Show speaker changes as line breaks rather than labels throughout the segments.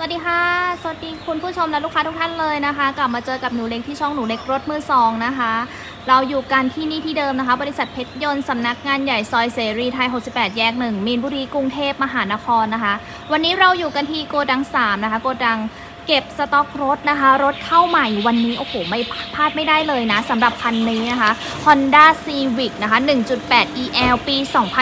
สวัสดีค่ะ สวัสดีคุณผู้ชมและลูกค้าทุกท่านเลยนะคะ กลับมาเจอกับหนูเล็กที่ช่องหนูเล็กรถมือสองนะคะ เราอยู่กันที่นี่ที่เดิมนะคะ บริษัทเพชรยนต์สำนักงานใหญ่ซอยเสรีไทย 68 แยก 1 มีนบุรีกรุงเทพมหานครนะคะ วันนี้เราอยู่กันที่โกดัง 3 นะคะ โกดัง เก็บสต็อกรถนะคะ รถเข้าใหม่วันนี้ โอ้โห ไม่พลาดไม่ได้เลยนะสำหรับคันนี้นะคะ Honda Civic นะคะ 1.8 EL ปี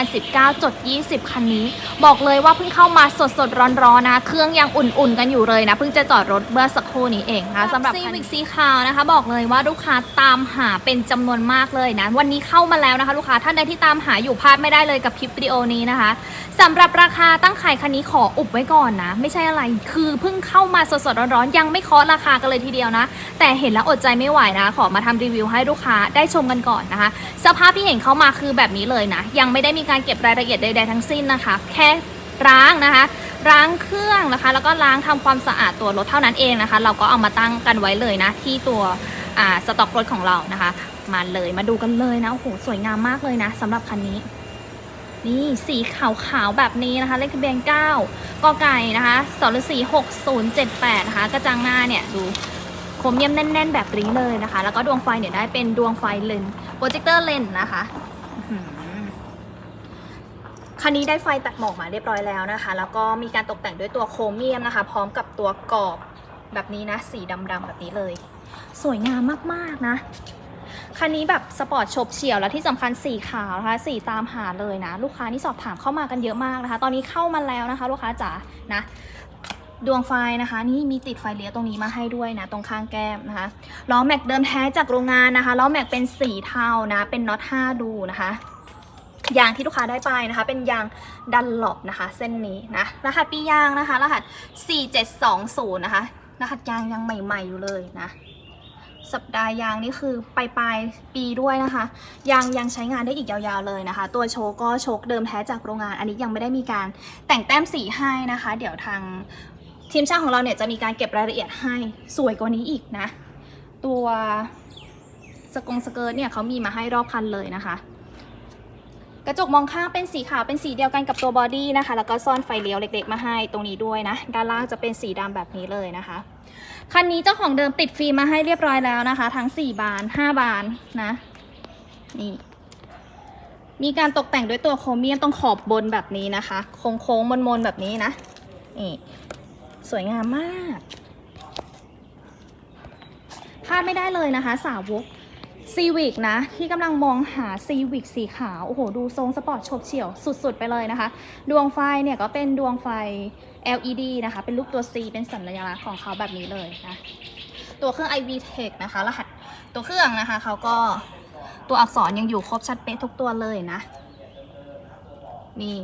2019จด20 คันนี้ บอกเลยว่าเพิ่งเข้ามาสดสดๆร้อนๆนะเครื่องยังอุ่นๆกันอยู่เลยนะ เพิ่งจะจอดรถเมื่อสักครู่นี้เองนะคะสำหรับ Civic สีขาวนะคะ บอกเลยว่าลูกค้าตามหาเป็นจำนวนมากเลยนะ วันนี้เข้ามาแล้วนะคะ ลูกค้าท่านใดที่ตามหาอยู่พลาดไม่ได้เลยกับคลิปวิดีโอนี้นะคะสำหรับราคาตั้งขายคันนี้ขออุบไว้ก่อนนะ ไม่ใช่อะไร คือเพิ่งเข้ามาสดๆร้อนๆ ยังไม่เคาะราคากันเลยทีเดียวนะ แต่เห็นแล้วอดใจไม่ไหวนะ ขอมาทำรีวิวให้ลูกค้าได้ชมกันก่อนนะคะ สภาพที่เห็นเข้ามาคือแบบนี้เลยนะ ยังไม่ได้มีการเก็บรายละเอียดใดๆทั้งสิ้นนะคะ แค่ล้างนะคะล้างเครื่องนะคะ แล้วก็ล้างทำความสะอาดตัวรถเท่านั้นเองนะคะ เราก็เอามาตั้งกันไว้เลยนะ ที่ตัวอ่าสต็อกรถของเรานะคะ มาเลยมาดูกันเลยนะโอ้โหสวยงามมากเลยนะสำหรับคันนี้ นี่สีขาวๆแบบนี้นะคะ เลขทะเบียน 9 กไก่นะคะสรสี6078 นะคะ กระจังหน้าเนี่ยดูโครเมียมแน่น ๆ แบบนี้เลยนะคะ แล้วก็ดวงไฟเนี่ยได้เป็นดวงไฟเลนโปรเจคเตอร์เลนนะคะคันนี้ได้ไฟตัดหมอกมาเรียบร้อยแล้วนะคะ แล้วก็มีการตกแต่งด้วยตัวโครเมียมนะคะ พร้อมกับตัวกรอบแบบนี้นะ สีดำๆแบบนี้เลย สวยงามมากๆนะ คันนี้แบบสปอร์ตชบเฉียวแล้วที่สำคัญสีขาวนะคะสีตามหาเลยนะ ลูกค้านี่สอบถามเข้ามากันเยอะมากนะคะ ตอนนี้เข้ามาแล้วนะคะ ลูกค้าจ๋านะดวงไฟนะคะ นี่มีติดไฟเลี้ยวตรงนี้มาให้ด้วยนะ ตรงข้างแก้มนะคะล้อแม็กเดิมแท้จากโรงงานนะคะล้อแม็กเป็นสีเทานะ เป็นน็อต5ดูนะคะยางที่ลูกค้าได้ไปนะคะ เป็นยางดันหลบนะคะ เส้นนี้นะรหัสปียางนะคะ รหัส 4720 นะคะรหัสยางยังใหม่ ๆ อยู่เลยนะ สัปดาห์ยางนี่คือปลายปลายปีด้วยนะคะยางยังใช้งานได้อีกยาวๆเลยนะคะ ตัวโชก็โชคเดิมแท้จากโรงงาน อันนี้ยังไม่ได้มีการแต่งแต้มสีให้นะคะ เดี๋ยวทางทีมช่างของเราเนี่ยจะมีการเก็บรายละเอียดให้สวยกว่านี้อีกนะ ตัวสกงสเกิร์ตเนี่ยเขามีมาให้รอบคันเลยนะคะ กระจกมองข้างเป็นสีขาวเป็นสีเดียวกันกับตัวบอดี้นะคะ แล้วก็ซ่อนไฟเลี้ยวเล็กๆ มาให้ตรงนี้ด้วยนะ ด้านล่างจะเป็นสีดำแบบนี้เลยนะคะ คันนี้เจ้าของเดิมติดฟิล์มมาให้เรียบร้อยแล้วนะคะ ทั้ง 4 บาน 5 บานนะ นี่ มีการตกแต่งด้วยตัวโครเมียมตรงขอบบนแบบนี้นะคะ โค้งๆมนๆแบบนี้นะ นี่ สวยงามมากพลาดไม่ได้เลยนะคะ สาวกซีวิกนะ ที่กำลังมองหาซีวิกสีขาว โอ้โห ดูทรงสปอร์ตโฉบเฉี่ยวสุดๆ ไปเลยนะคะ ดวงไฟเนี่ยก็เป็นดวงไฟ LED นะคะ เป็นรูปตัว C เป็นสัญลักษณ์ของเขาแบบนี้เลยนะ ตัวเครื่อง iV Tech นะคะ รหัสตัวเครื่องนะคะ เขาก็ตัวอักษรยังอยู่ครบชัดเป๊ะทุกตัวเลยนะ นี่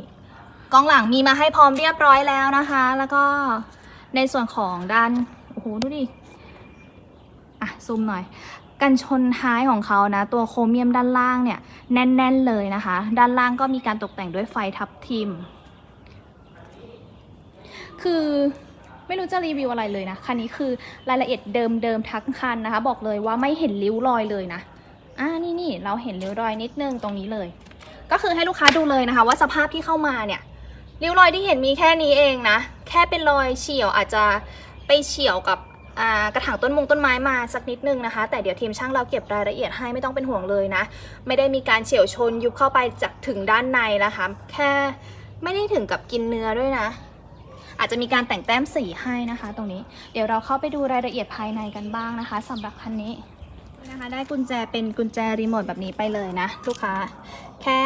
กล้องหลังมีมาให้พร้อมเรียบร้อยแล้วนะคะ แล้วก็ในส่วนของด้าน โอ้โห ดูดิ อะ ซูมหน่อย กันชนท้ายของเขานะ ตัวโครเมียมด้านล่างเนี่ย แน่น ๆ เลยนะคะ ด้านล่างก็มีการตกแต่งด้วยไฟทับทิม คือไม่รู้จะรีวิวอะไรเลยนะ คันนี้คือรายละเอียดเดิมๆทั้งคันนะคะ บอกเลยว่าไม่เห็นริ้วรอยเลยนะ อ่า นี่นี่เราเห็นริ้วรอยนิดนึงตรงนี้เลย ก็คือให้ลูกค้าดูเลยนะคะ ว่าสภาพที่เข้ามาเนี่ย ริ้วรอยที่เห็นมีแค่นี้เองนะ แค่เป็นรอยเฉียวอาจจะไปเฉียวกับกระถางต้นมงต้นไม้มาสักนิดนึงนะคะ แต่เดี๋ยวทีมช่างเราเก็บรายละเอียดให้ไม่ต้องเป็นห่วงเลยนะ ไม่ได้มีการเฉียวชนยุบเข้าไปจากถึงด้านในนะคะ แค่ไม่ได้ถึงกับกินเนื้อด้วยนะ อาจจะมีการแต่งแต้มสีให้นะคะ ตรงนี้ เดี๋ยวเราเข้าไปดูรายละเอียดภายในกันบ้างนะคะสำหรับคันนี้นะคะได้กุญแจเป็นกุญแจรีโมทแบบนี้ไปเลยนะลูกค้า แค่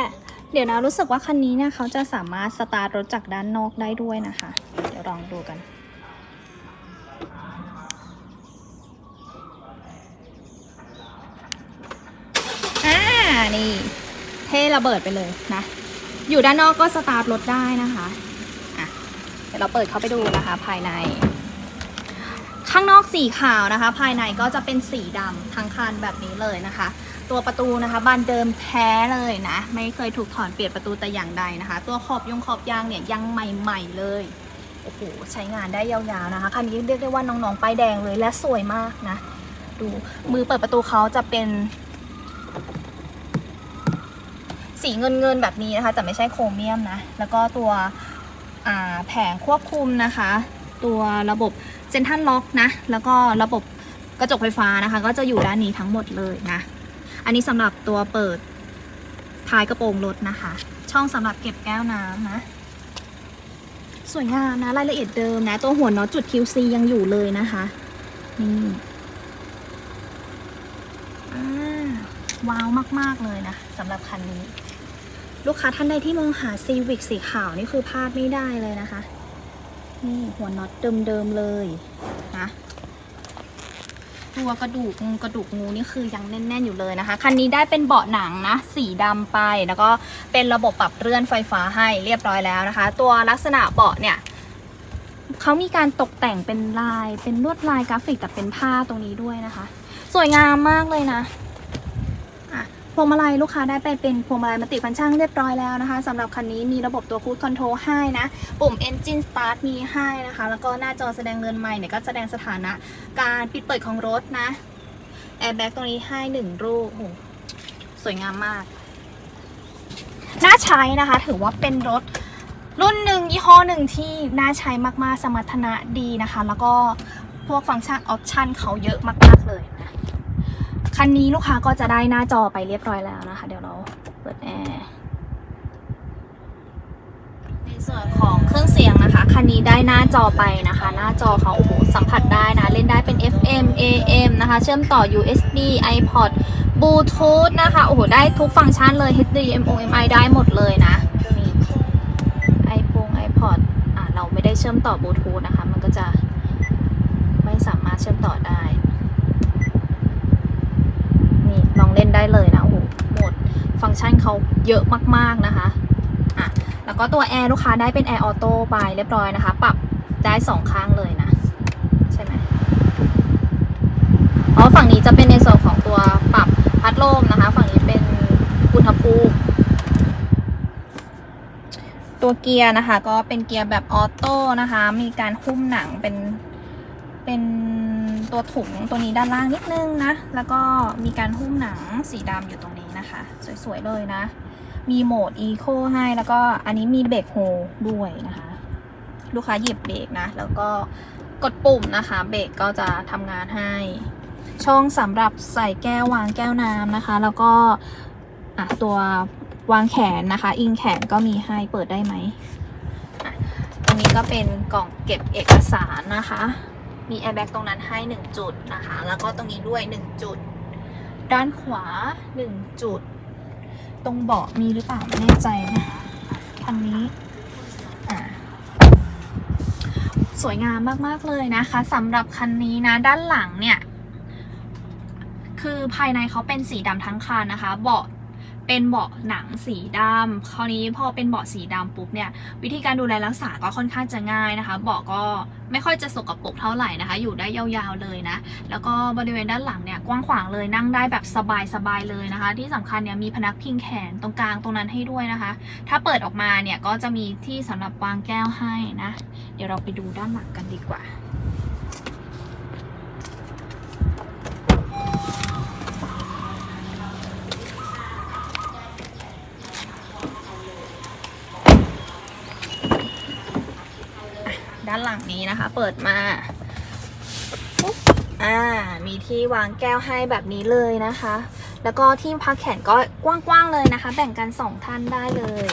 เดี๋ยวนะรู้สึกว่าคันนี้เนี่ยเขาจะสามารถสตาร์ทรถจากด้านนอกได้ด้วยนะคะ เดี๋ยวลองดูกันอ่านี่เท่ระเบิดไปเลยนะ อยู่ด้านนอกก็สตาร์ทรถได้นะคะ เดี๋ยวเราเปิดเข้าไปดูนะคะภายใน ข้างนอกสีขาวนะคะ ภายในก็จะเป็นสีดำทั้งคันแบบนี้เลยนะคะ ตัวประตูนะคะบานเดิมแท้เลยนะ ไม่เคยถูกถอนเปลี่ยนประตูแต่อย่างใดนะคะ ตัวขอบยงขอบยางเนี่ยยังใหม่ๆเลยโอ้โหใช้งานได้ยาวๆนะคะคันนี้เรียกได้ว่าน้องๆป้ายแดงเลยและสวยมากนะดูมือเปิดประตูเขาจะเป็นสีเงินเงินๆแบบนี้นะคะแต่ไม่ใช่โครเมียมนะ แล้วก็ตัว แผงควบคุมนะคะ ตัวระบบเซนทันล็อกนะ แล้วก็ระบบกระจกไฟฟ้านะคะ ก็จะอยู่ด้านนี้ทั้งหมดเลยนะ อันนี้สำหรับตัวเปิดท้ายกระโปรงรถนะคะ ช่องสำหรับเก็บแก้วน้ำนะสวยงามนะรายละเอียดเดิมนะ ตัวหัวน็อตจุด QC ยังอยู่เลยนะคะนี่อ่าว้าวมาก ๆ เลยนะสำหรับคันนี้ ลูกค้าท่านใดที่มองหา Civic สีขาวนี่คือพลาดไม่ได้เลยนะคะ นี่หัวน็อตเดิมๆเลยนะตัวกระดูกงูกระดูกงูนี่คือยังแน่นๆอยู่เลยนะคะ คันนี้ได้เป็นเบาะหนังนะ สีดำไปแล้วก็เป็นระบบปรับเลื่อนไฟฟ้าให้เรียบร้อยแล้วนะคะ ตัวลักษณะเบาะเนี่ยเขามีการตกแต่งเป็นลายเป็นลวดลายกราฟิกแต่เป็นผ้าตรงนี้ด้วยนะคะ สวยงามมากเลยนะ พวงมาลัยลูกค้าได้ไปเป็นพวงมาลัยมัติฟังก์ชันเรียบร้อยแล้วนะคะสำหรับคันนี้มีระบบตัวคูดคอนโทรลให้นะ ปุ่ม Engine Start มีให้นะคะ แล้วก็หน้าจอแสดงเรือนใหม่เนี่ยก็แสดงสถานะการปิดเปิดของรถนะแอร์แบ็กตรงนี้ให้หนึ่งรูปโอ้โหสวยงามมาก น่าใช้นะคะ ถือว่าเป็นรถรุ่นหนึ่งยี่ห้อหนึ่งที่น่าใช้มาก ๆ สมรรถนะดีนะคะ แล้วก็พวกฟังก์ชันออปชันเขาเยอะมาก ๆ เลยนะ คันนี้ลูกค้าก็จะได้หน้าจอไปเรียบร้อยแล้วนะคะ เดี๋ยวเราเปิดแอร์ในส่วนของเครื่องเสียงนะคะ คันนี้ได้หน้าจอไปนะคะ หน้าจอเขาโอ้โหสัมผัสได้นะ เล่นได้เป็น FM AM นะคะ เชื่อมต่อ USB iPod Bluetooth นะคะ โอ้โห ได้ทุกฟังก์ชันเลย HDMI ได้หมดเลยนะนี่ iPhone iPod อะ เราไม่ได้เชื่อมต่อบลูทูธนะคะ มันก็จะไม่สามารถเชื่อมต่อได้ นี่ลอง เล่นได้เลยนะโอ้โหหมดฟังก์ชันเขาเยอะมากๆนะคะอะแล้วก็ตัวแอร์ลูกค้าได้เป็นแอร์ออโต้ไปเรียบร้อยนะคะ ปรับได้สองข้างเลยนะ ใช่ไหมอ๋อฝั่งนี้จะเป็นในส่วนของตัวปรับพัดลมนะคะ ฝั่งนี้เป็นอุณหภูมิตัวเกียร์นะคะ ก็เป็นเกียร์แบบออโต้นะคะ มีการหุ้มหนังเป็นเป็น ตัวถุงตัวนี้ด้านล่างนิดนึงนะ แล้วก็มีการหุ้มหนังสีดำอยู่ตรงนี้นะคะ สวยๆเลยนะ มีโหมด Eco ให้แล้วก็อันนี้มีเบรกโฮด้วยนะคะ ลูกค้าหยิบเบรกนะ แล้วก็กดปุ่มนะคะ เบรกก็จะทำงานให้ ช่องสำหรับใส่แก้ววางแก้วน้ำนะคะ แล้วก็อะตัววางแขนนะคะ อิงแขนก็มีให้เปิดได้ไหมตรงนี้ก็เป็นกล่องเก็บเอกสารนะคะ มีแอร์แบ็กตรงนั้นให้ 1 จุดนะคะ แล้วก็ตรงนี้ด้วย 1 จุด ด้านขวา 1 จุด ตรงเบาะมีหรือเปล่าไม่แน่ใจนะคันนี้สวยงามมากๆเลยนะคะสำหรับคันนี้นะ ด้านหลังเนี่ย คือภายในเขาเป็นสีดำทั้งคันนะคะ เบาะ เป็นเบาะหนังสีดำคราวนี้พอเป็นเบาะสีดำปุ๊บเนี่ยวิธีการดูแลรักษาก็ค่อนข้างจะง่ายนะคะ เบาะก็ไม่ค่อยจะสกปรกเท่าไหร่นะคะ อยู่ได้ยาวๆเลยนะ แล้วก็บริเวณด้านหลังเนี่ยกว้างขวางเลยนั่งได้แบบสบายๆเลยนะคะ ที่สำคัญเนี่ยมีพนักพิงแขนตรงกลางตรงนั้นให้ด้วยนะคะ ถ้าเปิดออกมาเนี่ยก็จะมีที่สำหรับวางแก้วให้นะ เดี๋ยวเราไปดูด้านหลังกันดีกว่า ด้า นหลังนี้นะคะ เปิดมาปุ๊บอ่า มีที่วางแก้วให้แบบนี้เลยนะคะ แล้วก็ที่พักแขนก็กว้างๆเลยนะคะ แบ่งกันสองท่านได้เลย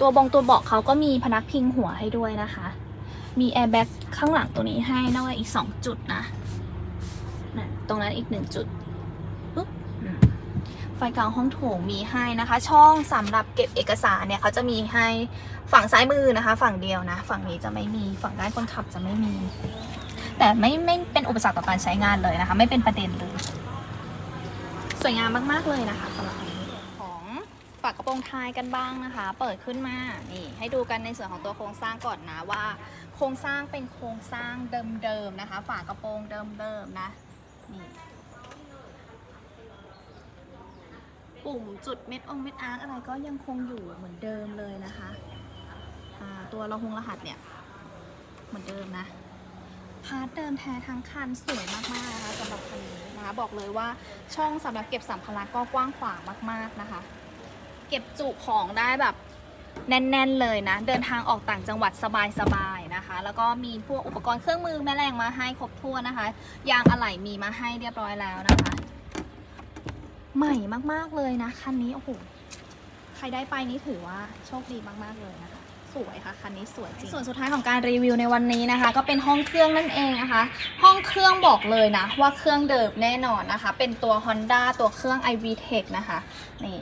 ตัวบงตัวเบาะเขาก็มีพนักพิงหัวให้ด้วยนะคะ มีแอร์แบ็กข้างหลังตัวนี้ให้ด้วยอีกสองจุดนะ ตรงนั้นอีกหนึ่งจุด ไฟกลางห้องโถงมีให้นะคะ ช่องสำหรับเก็บเอกสารเนี่ยเขาจะมีให้ฝั่งซ้ายมือนะคะ ฝั่งเดียวนะ ฝั่งนี้จะไม่มีฝั่งด้านคนขับจะไม่มี แต่ไม่ไม่เป็นอุปสรรคต่อการใช้งานเลยนะคะ ไม่เป็นประเด็นเลยสวยงามมากๆเลยนะคะสำหรับของฝากระโปรงท้ายกันบ้างนะคะ เปิดขึ้นมานี่ให้ดูกันในส่วนของตัวโครงสร้างก่อนนะว่า โครงสร้างเป็นโครงสร้างเดิมๆนะคะ ฝากระโปรงเดิมๆนะนี่ ปุ่มจุดเม็ดองเม็ดอาร์กอะไรก็ยังคงอยู่เหมือนเดิมเลยนะคะตัวรหังรหัสเนี่ย เหมือนเดิมนะ พาร์ทเดิมแท้ทั้งคันสวยมากๆนะคะสำหรับคันนี้นะคะ บอกเลยว่าช่องสำหรับเก็บสัมภาระก็กว้างขวางมากๆนะคะ เก็บจุของได้แบบแน่น ๆ เลยนะ เดินทางออกต่างจังหวัดสบาย ๆ นะนะคะ แล้วก็มีพวกอุปกรณ์เครื่องมือแม่แรงมาให้ครบถ้วนนะคะ ยางอะไหล่มีมาให้เรียบร้อยแล้วนะคะ ใหม่มากๆเลยนะ คันนี้ โอ้โห ใครได้ไปนี่ถือว่าโชคดีมากๆเลยนะคะ สวยค่ะ คันนี้สวยจริง ส่วนสุดท้ายของการรีวิวในวันนี้นะคะ ก็เป็นห้องเครื่องนั่นเองนะคะ ห้องเครื่องบอกเลยนะ ว่าเครื่องเดิมแน่นอนนะคะ เป็นตัว Honda ตัวเครื่อง iVTEC นะคะ นี่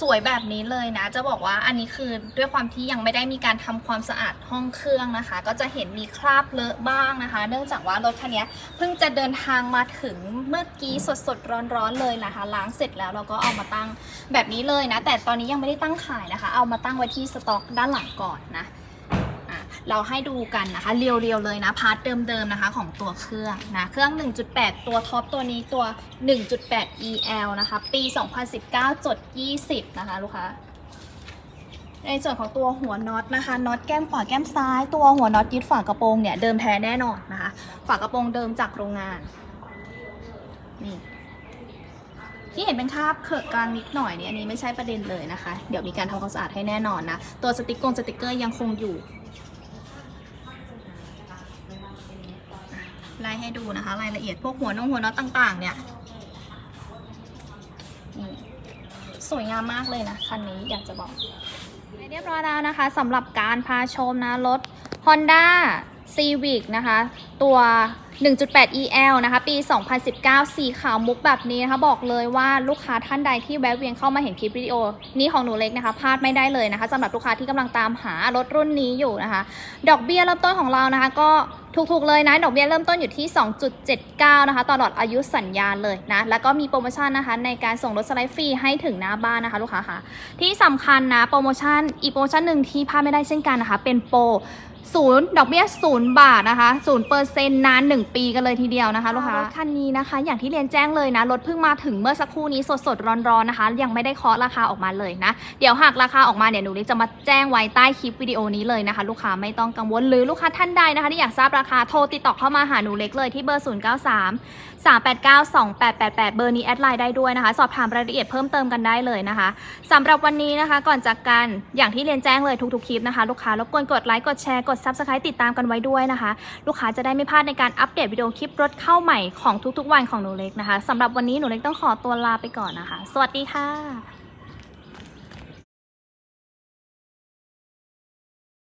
สวยๆแบบนี้เลยนะ จะบอกว่าอันนี้คือด้วยความที่ยังไม่ได้มีการทำความสะอาดห้องเครื่องนะคะ ก็จะเห็นมีคราบเลอะบ้างนะคะ เนื่องจากว่ารถคันนี้เพิ่งจะเดินทางมาถึงเมื่อกี้สดๆร้อนๆเลยนะคะ ล้างเสร็จแล้วเราก็เอามาตั้งแบบนี้เลยนะ แต่ตอนนี้ยังไม่ได้ตั้งขายนะคะ เอามาตั้งไว้ที่สต็อกด้านหลังก่อนนะ เราให้ดูกันนะคะ เรียวๆเลยนะ พาร์ทเดิมๆนะคะของตัวเครื่องนะ เครื่อง 1.8 ตัวท็อปตัวนี้ตัว 1.8 EL นะคะ ปี 2019 จด 20 นะคะลูกค้าในส่วนของตัวหัวน็อตนะคะน็อตแก้มขวาแก้มซ้าย ตัวหัวน็อตยึดฝากระโปรงเนี่ยเดิมแท้แน่นอนนะคะ ฝากระโปรงเดิมจากโรงงานนี่ที่เห็นเป็นคราบเขอะกลางนิดหน่อยเนี่ยอันนี้ไม่ใช่ประเด็นเลยนะคะ เดี๋ยวมีการทำความสะอาดให้แน่นอนนะ ตัวสติกกงสติกเกอร์ยังคงอยู่ ไล่ให้ดูนะคะ รายละเอียดพวกหัวนงหัวน็อตต่างๆ เนี่ยสวยงามมากเลยนะคันนี้อยากจะบอกเรียบร้อยแล้วนะคะสำหรับการพาชมนะรถ Honda Civic นะคะ ตัว 1.8 EL นะคะ ปี 2019 สีขาวมุกแบบนี้นะคะ บอกเลยว่าลูกค้าท่านใดที่แวะเวียนเข้ามาเห็นคลิปวิดีโอ นี้ของหนูเล็กนะคะพลาดไม่ได้เลยนะคะสำหรับลูกค้าที่กำลังตามหารถรุ่นนี้อยู่นะคะ ดอกเบี้ยเริ่มต้นของเรานะคะ ก็ ถูกๆเลยนะ ดอกเบี้ยเริ่มต้นอยู่ที่ 2.79 นะคะ ตลอดอายุสัญญาเลยนะ แล้วก็มีโปรโมชั่นนะคะ ในการส่งรถสไลด์ฟรีให้ถึงหน้าบ้านนะคะ ลูกค้าค่ะ ที่สำคัญนะ โปรโมชั่นอีกโปรโมชั่นหนึ่งที่พลาดไม่ได้เช่นกันนะคะ เป็นโปร ศูนย์ดอกเบี้ยศูนย์บาทนะคะศูนย์เปอร์เซ็นต์นาน 1 ปีกันเลยทีเดียวนะคะลูกค้ารถคันนี้นะคะ อย่างที่เรียนแจ้งเลยนะรถเพิ่งมาถึงเมื่อสักครู่นี้สดๆร้อนๆนะคะ ยังไม่ได้เคาะราคาออกมาเลยนะ เดี๋ยวหากราคาออกมาเนี่ยหนูเล็กจะมาแจ้งไว้ใต้คลิปวิดีโอนี้เลยนะคะ ลูกค้าไม่ต้องกังวลหรือลูกค้าท่านใดนะคะ ที่อยากทราบราคาโทรติดต่อเข้ามาหาหนูเล็กเลยที่เบอร์ 0 9 3 3 8 9 2 8 8 8 เบอร์นี้แอดไลน์ได้ด้วยนะคะ สอบถามรายละเอียดเพิ่มเติมกันได้เลยนะคะสำหรับวันนี้นะคะ ก่อนจากกันอย่างที่เรียนแจ้งเลยทุกๆคลิปนะคะ ลูกค้ารบกวนกดไลค์กดแชร์กด Subscribe ติดตามกันไว้ด้วยนะคะ ลูกค้าจะได้ไม่พลาดในการอัปเดตวิดีโอคลิปรถเข้าใหม่ของทุกๆวันของหนูเล็กนะคะสำหรับวันนี้หนูเล็กต้องขอตัวลาไปก่อนนะคะ สวัสดีค่ะ